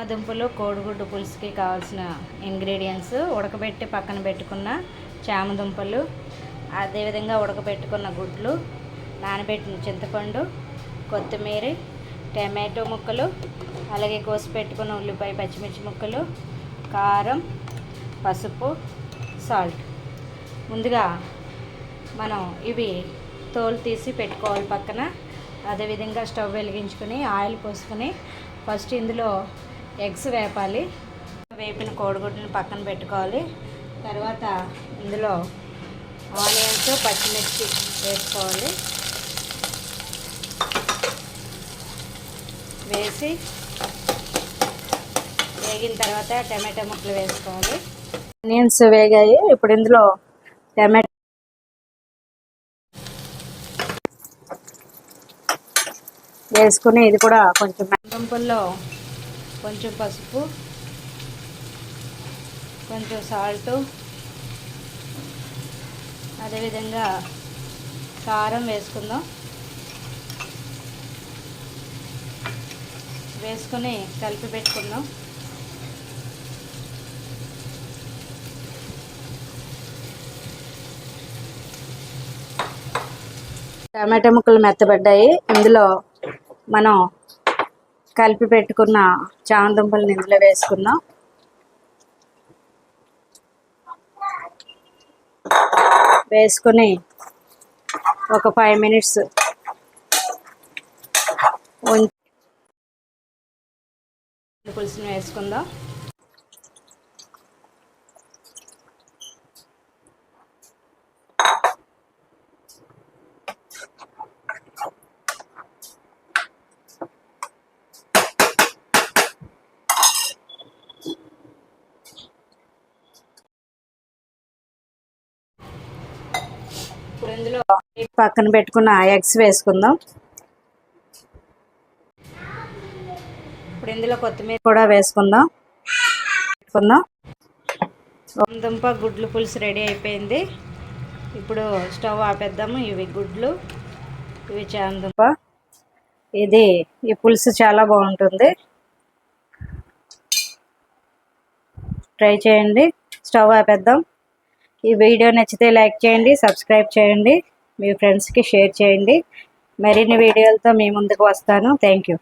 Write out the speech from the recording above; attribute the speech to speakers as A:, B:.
A: చామదుంపలు కోడిగుడ్డు పులుసుకి కావాల్సిన ఇంగ్రీడియంట్స్ ఉడకబెట్టి పక్కన పెట్టుకున్న చామదుంపలు అదేవిధంగా ఉడకబెట్టుకున్న గుడ్లు నానబెట్టిన చింతపండు కొత్తిమీర టమాటో ముక్కలు అలాగే కోసి పెట్టుకున్న ఉల్లిపాయ పచ్చిమిర్చి ముక్కలు కారం పసుపు సాల్ట్. ముందుగా మనం ఇవి తోలు తీసి పెట్టుకోవాలి పక్కన. అదేవిధంగా స్టవ్ వెలిగించుకొని ఆయిల్ పోసుకొని ఫస్ట్ ఇందులో ఎగ్స్ వేపాలి. వేపిన కోడిగుడ్లను పక్కన పెట్టుకోవాలి. తర్వాత ఇందులో ఆనియన్స్ పచ్చిమిర్చి వేసుకోవాలి. వేసి వేగిన తర్వాత టమాటా ముక్కలు వేసుకోవాలి. ఆనియన్స్ వేగాయి. ఇప్పుడు ఇందులో టమాటా వేసుకుని ఇది కూడా కొంచెం దుంపల్లో కొంచెం పసుపు కొంచెం సాల్ట్ అదేవిధంగా కారం వేసుకుందాం. వేసుకొని కలిపి పెట్టుకుందాం. టమాటా ముక్కలు మెత్తబడ్డాయి. ఇందులో మనం కలిపి పెట్టుకున్న చామదుంపలను ఇందులో వేసుకున్నాం. వేసుకొని ఒక ఫైవ్ మినిట్స్ పులుసుని వేసుకుందాం. ఇప్పుడు ఇందులో పక్కన పెట్టుకున్న ఎగ్స్ వేసుకుందాం. ఇప్పుడు ఇందులో కొత్తిమీర కూడా వేసుకుందాం. పెట్టుకుందాం. దుంప గుడ్లు పులుసు రెడీ అయిపోయింది. ఇప్పుడు స్టవ్ ఆపేద్దాము. ఇవి గుడ్లు ఇవి చాందుంప. ఇది ఈ పులుసు చాలా బాగుంటుంది. ట్రై చేయండి. స్టవ్ ఆపేద్దాం. ఈ వీడియో నచ్చితే లైక్ చేయండి సబ్స్క్రైబ్ చేయండి మీ ఫ్రెండ్స్కి షేర్ చేయండి. మరిన్ని వీడియోలతో మీ ముందుకు వస్తాను. Thank you